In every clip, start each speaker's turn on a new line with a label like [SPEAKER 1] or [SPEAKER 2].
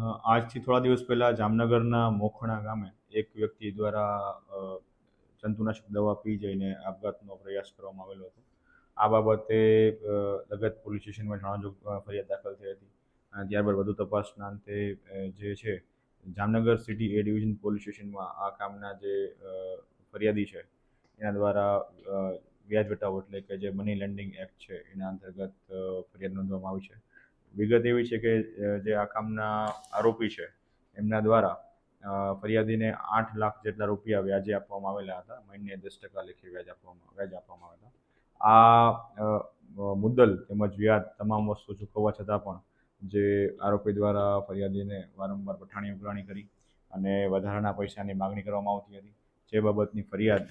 [SPEAKER 1] આજથી થોડા દિવસ પહેલાં જામનગરના મોખણા ગામે એક વ્યક્તિ દ્વારા જંતુનાશક દવા પી જઈને આપઘાતનો પ્રયાસ કરવામાં આવેલો હતો. આ બાબતે લગત પોલીસ સ્ટેશનમાં જાણવાજોગ ફરિયાદ દાખલ થઈ હતી. ત્યારબાદ વધુ તપાસના અંતે જે છે, Jamnagar city A division police સ્ટેશનમાં આ કામના જે ફરિયાદી છે, એના દ્વારા વ્યાજ વટાવો એટલે કે જે મની લેન્ડિંગ એક્ટ છે, એના અંતર્ગત ફરિયાદ નોંધવામાં આવી છે. વિગત એવી છે કે જે આ કામના આરોપી છે, એમના દ્વારા ફરિયાદીને આઠ લાખ જેટલા રૂપિયા વ્યાજે આપવામાં આવેલા હતા. મહિને દસ ટકા લેખે વ્યાજ આપવામાં વ્યાજ આપવામાં આવ્યા આ મુદ્દલ તેમજ વ્યાજ તમામ વસ્તુ ચૂકવવા છતાં પણ જે આરોપી દ્વારા ફરિયાદીને વારંવાર પઠાણી ઉઘરાણી કરી અને વધારાના પૈસાની માગણી કરવામાં આવતી હતી. જે બાબતની ફરિયાદ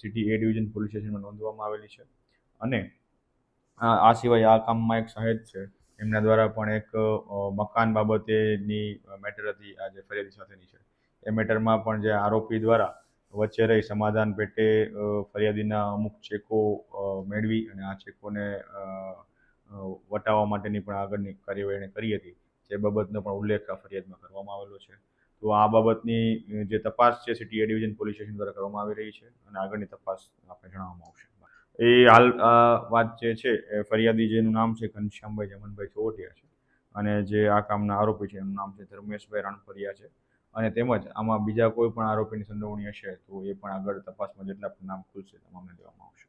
[SPEAKER 1] સિટી એ ડિવિઝન પોલીસ સ્ટેશનમાં નોંધવામાં આવેલી છે. અને આ સિવાય આ કામમાં એક સહાયક છે. એમના દ્વારા પણ એક મકાન બાબતેની મેટર હતી આ જે ફરિયાદી સાથેની છે. એ મેટરમાં પણ જે આરોપી દ્વારા વચ્ચે રહી સમાધાન પેટે ફરિયાદીના અમુક ચેકો મેળવી અને આ ચેકોને વટાવવા માટેની પણ આગળની કાર્યવાહી એણે કરી હતી. જે બાબતનો પણ ઉલ્લેખ આ ફરિયાદમાં કરવામાં આવેલો છે. તો આ બાબતની જે તપાસ છે, સિટી ડિવિઝન પોલીસ સ્ટેશન દ્વારા કરવામાં આવી રહી છે અને આગળની તપાસ આપણે જણાવવામાં આવશે. એ હાલ વાત જે છે, એ ફરિયાદી જેનું નામ છે ઘનશ્યામભાઈ જમનભાઈ ચોવટિયા છે. અને જે આ કામના આરોપી છે, એનું નામ છે ધર્મેશભાઈ રાણપરિયા છે. અને તેમજ આમાં બીજા કોઈ પણ આરોપીની સંડોવણી હશે, તો એ પણ આગળ તપાસમાં જેટલા પણ નામ ખુલશે તમામને દેવામાં આવશે